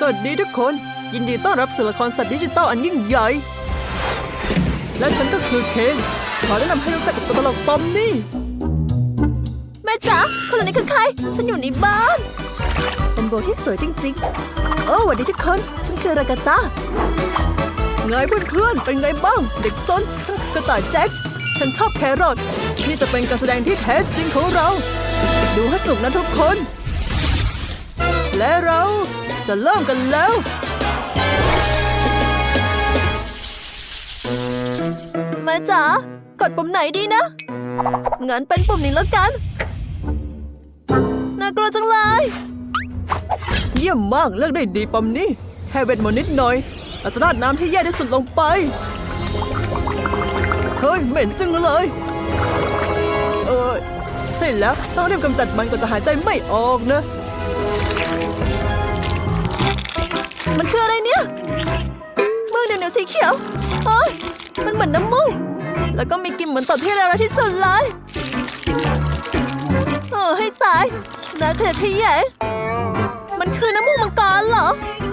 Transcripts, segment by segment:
สวัสดีทุกคน ยินดีต้อนรับสู่ละครสัตว์ดิจิตอลอันยิ่งใหญ่ และฉันก็คือเคนขอแนะนำให้รู้จักกับตัวตลกปอมนี่ แม่จ๋าคนเหล่านี้คือใคร ฉันอยู่ในบ้าน เป็นโบที่สวยจริงๆ โอ้สวัสดีทุกคน ฉันคือรากาตาไงเพื่อนๆ เป็นไงบ้าง เด็กซนฉันกระต่ายแจ็คส์ฉันชอบแครอทนี่จะเป็นการแสดงที่แท้จริงของเรา ดูให้สนุกนะทุกคน และเราจะเริ่มกันแล้ว แม่จ๋ากดปุ่มไหนดีนะ งั้นเป็นปุ่มนี้แล้วกัน น่ากลัวจังเลย เยี่ยมมากเลือกได้ดีปอมนี่แค่เวทมนต์นิดหน่อยเราจะราดน้ำที่แย่ที่สุดลงไป เฮ้ย เหม็นจังเลย เออใช่แล้ว ต้องรีบกำจัดมันก่อนจะหายใจไม่ออกนะ มันคืออะไรเนี่ยมือเหนียวๆสีเขียวโอ้ยมันเหมือนน้ำมูกแล้วก็มีกลิ่นเหมือนตดที่เลวร้ายที่สุดเลยเออให้ตายน่าเกลียดที่แย่มันคือน้ำมูกมังกรเหรอ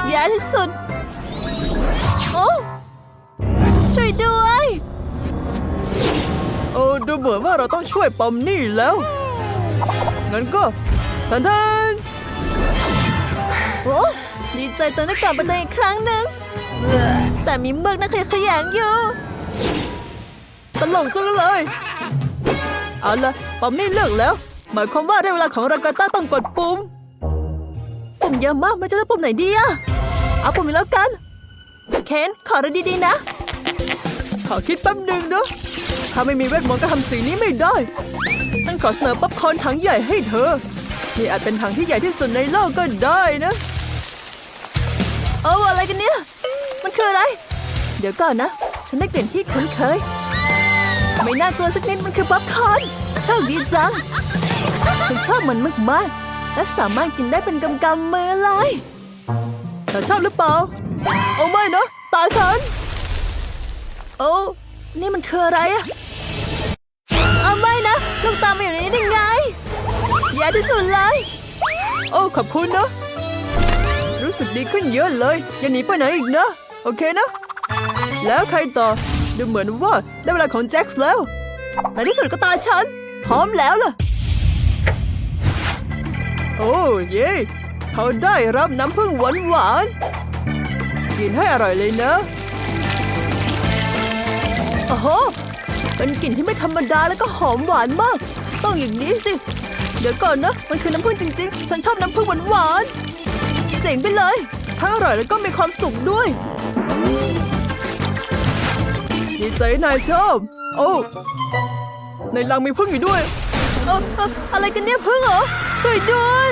แย่ที่สุดโอ้ช่วยด้วยโอ้ดูเหมือนว่าเราต้องช่วยปอมนี่แล้วงั้นก็ทันทันโอ้ ดีใจจังได้กลับมาเจออีกครั้งหนึ่งแต่มีเมือกน่าขยะแขยงอยู่ตลกจังเลย เอาละปอมนี่เลือกแล้ว หมายความว่าได้เวลาของรากาต้าต้องกดปุ่ม ปุ่มเยอะมากไม่จะเลือกปุ่มไหนดีอะเอาปุ่มนี้แล้วกัน เคนขอดูดีๆนะ ขอคิดแป๊บหนึ่งนะถ้าไม่มีเวทมนต์ก็ทำสีนี้ไม่ได้ ฉันขอเสนอป๊อปคอนถังใหญ่ให้เธอ นี่อาจเป็นถังที่ใหญ่ที่สุดในโลกก็ได้นะ โอ้อะไรกันเนี่ย มันคืออะไร เดี๋ยวก่อนนะ ฉันได้กลิ่นที่คุ้นเคย ไม่น่ากลัวสักนิดมันคือป๊อปคอร์นโชคดีจัง ฉันชอบมันมากๆ และสามารถกินได้เป็นกำกำมือเลยเธอชอบหรือเปล่าโอ้ไม่นะ ตาฉัน โอ้ นี่มันคืออะไรอะเอาไม่นะลูกตามาอยู่ในนี้ได้ไงแย่ที่สุดเลย โอ้ ขอบคุณนะ รู้สึกดีขึ้นเยอะเลย อย่าหนีไปไหนอีกนะ โอเคนะ แล้วใครต่อ ดูเหมือนว่าได้เวลาของแจ็คส์แล้วในที่สุดก็ตาฉัน พร้อมแล้วล่ะ โอ้เย่เขาได้รับน้ำผึ้งหวานหวานกินให้อร่อยเลยนะโอ้โหเป็นกลิ่นที่ไม่ธรรมดาแล้วก็หอมหวานมาก ต้องอย่างนี้สิ เดี๋ยวก่อนนะ มันคือน้ำผึ้งจริงๆ ฉันชอบน้ำผึ้งหวานหวานๆ เสียงไปเลยทั้งอร่อยแล้วก็มีความสุขด้วย ดีใจนายชอบ โอ้ในรังมีผึ้งอยู่ด้วยเออเอออะไรกันเนี่ยพึ่งเหรอ ช่วยด้วย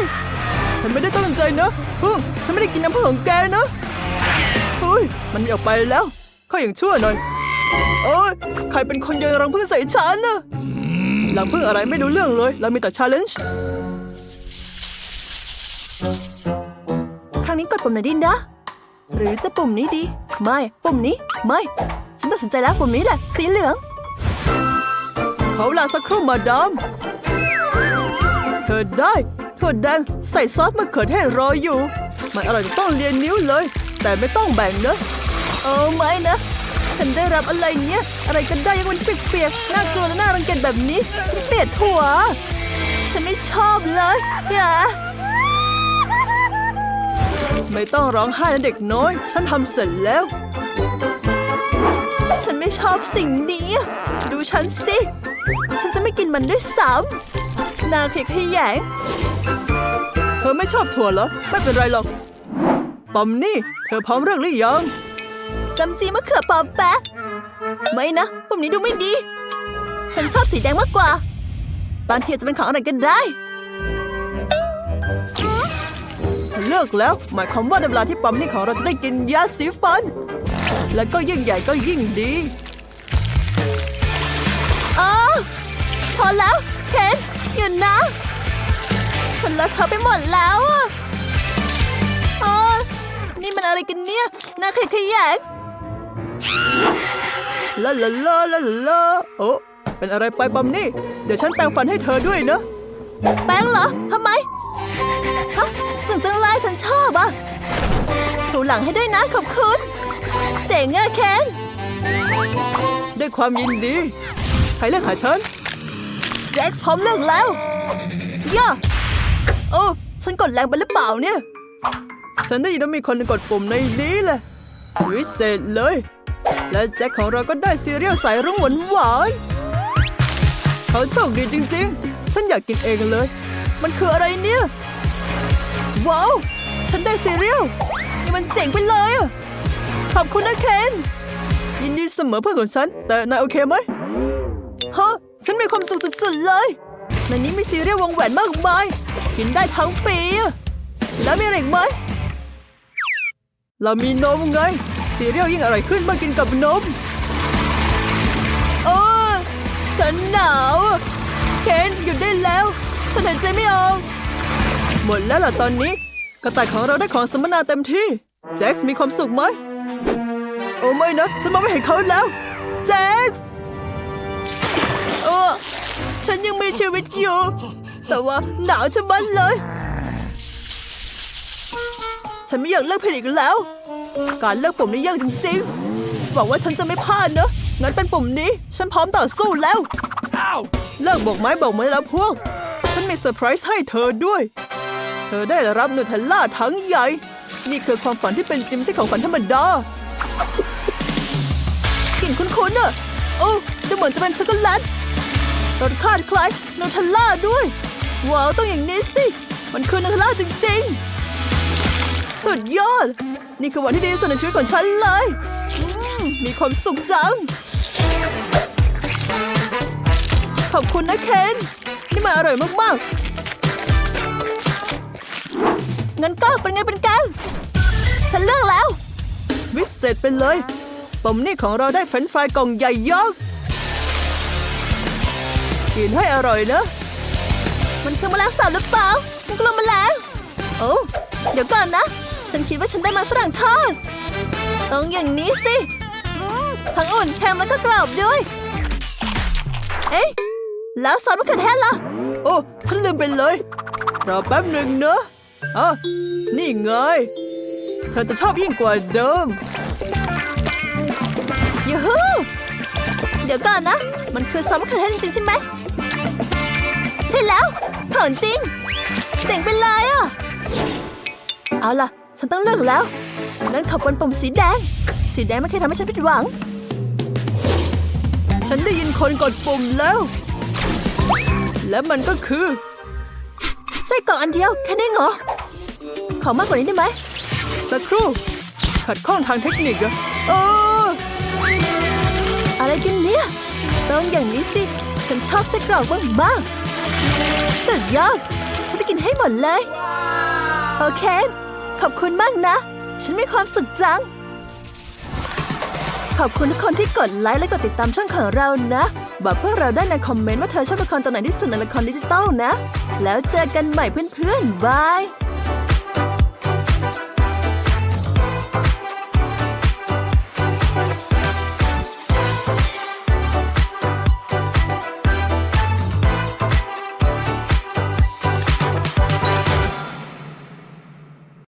ฉันไม่ได้ตั้งใจนะพึ่ง ฉันไม่ได้กินน้ำผึ้งของแกนะเฮ้ย มันออกไปแล้วข้าอย่างชั่วหน่อย เอ้ย ใครเป็นคนโยนรังผึ้งใส่ฉันนะรังผึ้งอะไรไม่รู้เรื่องเลย เรามีแต่ชาเลนจ์ กดปุ่มไหนดีนะ หรือจะปุ่มนี้ดี ไม่ ปุ่มนี้ ไม่ ฉันตัดสินใจแล้วปุ่มนี้แหละ สีเหลือง เขาลาสักครู่มาดามเธอได้ถั่วแดงใส่ซอสมะเขือเทศรออยู่ มันอร่อยจนต้องเลียนนิ้วเลย แต่ไม่ต้องแบ่งนะเออไม่นะ ฉันได้รับอะไรเนี่ยอะไรกันได้ยังมันเปียกๆน่ากลัวและน่ารังเกียจแบบนี้ฉันเกลียดถั่ว ฉันไม่ชอบเลยอย่า ไม่ต้องร้องไห้นะเด็กน้อย ฉันทำเสร็จแล้ว ฉันไม่ชอบสิ่งนี้ ดูฉันสิ ฉันจะไม่กินมันด้วยซ้ำนาเขยขยงเธอไม่ชอบถั่วเหรอ ไม่เป็นไรหรอกปอมนี่ เธอพร้อมเรื่องหรือยังจำจีมะเขือปอมแปะไม่นะปุ่มนี้ดูไม่ดี ฉันชอบสีแดงมากกว่า บางทีจจะเป็นของอะไรก็ได้ เลิกแล้ว หมายความว่าในเวลาที่ปั๊มนี่ของเราจะได้กินยาสีฟัน และก็ยิ่งใหญ่ก็ยิ่งดีอ๋อพอแล้วเคนหยุดนะฉันเลอะเทอะไปหมดแล้วอะอ๋อนี่มันอะไรกันเนี่ยน่าขยขยงลาลาลาลาลาโอ้เป็นอะไรไปปั๊มนี่ เดี๋ยวฉันแปรงฟันให้เธอด้วยนะ แป้งเหรอทำไม ฮะสึงจังเลยฉันชอบอะหลังให้ด้วยนะขอบคุณ เจ๋งอะเคนด้วยความยินดี ใครเลือกหาฉันแจ็คพร้อมเลือกแล้วย่าโอ้ฉันกดแรงไปหรือเปล่าเนี่ย ฉันได้ยินว่ามีคนกดปุ่มในนี้แหละวิเศษเลย และแจ็คของเราก็ได้ซีเรียลใส่รุ้งหวานหวานๆเขาโชคดีจริงๆ ฉันอยากกินเองเลย มันคืออะไรเนี่ย ว้าว ฉันได้ซีเรียลนี่มันเจ๋งไปเลยอะขอบคุณนะเคน ยินดีเสมอเพื่อนของฉัน แต่นายโอเคไหมฮะ ฉันมีความสุขสุดๆเลย ในนี้มีซีเรียลวงแหวนมากมาย กินได้ทั้งปีอะแล้วมีอะไรอีกไหม เรามีนมไง ซีเรียลยิ่งอร่อยขึ้นเมื่อกินกับนมโอ้ฉันหนาว เคนหยุดได้แล้ว ฉันหายใจไม่ออก หมดแล้วล่ะตอนนี้ กระต่ายของเราได้ของสัมมนาเต็มที่ แจ็คมีความสุขไหม โอ้ไม่นะ ฉันมองไม่เห็นเขาแล้ว แจ็คเออฉันยังมีชีวิตอยู่ แต่ว่าหนาวชะมัดเลย ฉันไม่อยากเลิกเพลงอีกแล้ว การเลิกปุ่มนี้ยากจริงๆหวังว่าฉันจะไม่พลาดนะงั้นเป็นปุ่มนี้ ฉันพร้อมต่อสู้แล้ว เลิกบอกไม้บอกมือแล้วพวก ฉันมีเซอร์ไพรส์ให้เธอด้วยเธอได้รับนูเทลล่าทั้งใหญ่ นี่คือความฝันที่เป็นจริงไม่ใช่ของฝันธรรมดากลิ่นคุ้นๆอะโอ้ดูเหมือนจะเป็นช็อกโกแลตรสชาติคล้ายนูเทลล่าด้วย ว้าว ต้องอย่างนี้สิ มันคือนูเทลล่าจริงๆ สุดยอด นี่คือวันที่ดีที่สุดในชีวิตของฉันเลยมมีความสุขจัง ขอบคุณนะเคน นี่มันอร่อยมากๆ งั้นก็เป็นไงเป็นกันฉันเลือกแล้ว วิเศษไปเลยปมนี่ของเราได้เฟรนช์ฟรายกล่องใหญ่ยักษ์กินให้อร่อยนะ มันคือแมลงสาบหรือเปล่า ฉันกลัวแมลงโอ้เดี๋ยวก่อนนะ ฉันคิดว่าฉันได้มันฝรั่งทอดต้องอย่างนี้สิอืมทั้งอุ่นเค็มแล้วก็กรอบด้วย เอ๊ะ แล้วซอสมะเขือเทศล่ะ โอ้ ฉันลืมไปเลย รอแป๊บหนึ่งนะ อะนี่ไง เธอจะชอบยิ่งกว่าเดิมยูฮูเดี๋ยวก่อนนะ มันคือซ้อมะเขือเทศจริงๆใช่ไหม ใช่แล้วของจริง เจ๋งไปเลยอะ เอาล่ะ ฉันต้องเลือกแล้วงั้นขอบบนปุ่มสีแดง สีแดงไม่เคยทำให้ฉันผิดหวัง ฉันได้ยินคนกดปุ่มแล้ว และมันก็คือ ส้กรอกอันเดียวแค่นี้เหรอ ขอมากกว่านี้ได้ไหมสักครู่ ขัดข้องทางเทคนิคอะเอออะไรกันเนี่ยต้องอย่างนี้สิ ฉันชอบไส้กรอกมากๆสุดยอดฉันจะกินให้หมดเลย โอเค ขอบคุณมากนะ ฉันมีความสุขจัง ขอบคุณทุกคนที่กดไลค์และกดติดตามช่องของเรานะ บอกพวกเราได้ในคอมเมนต์ว่าเธอชอบละครตัวไหนที่สุดในละครดิจิตอลนะ แล้วเจอกันใหม่เพื่อนๆบาย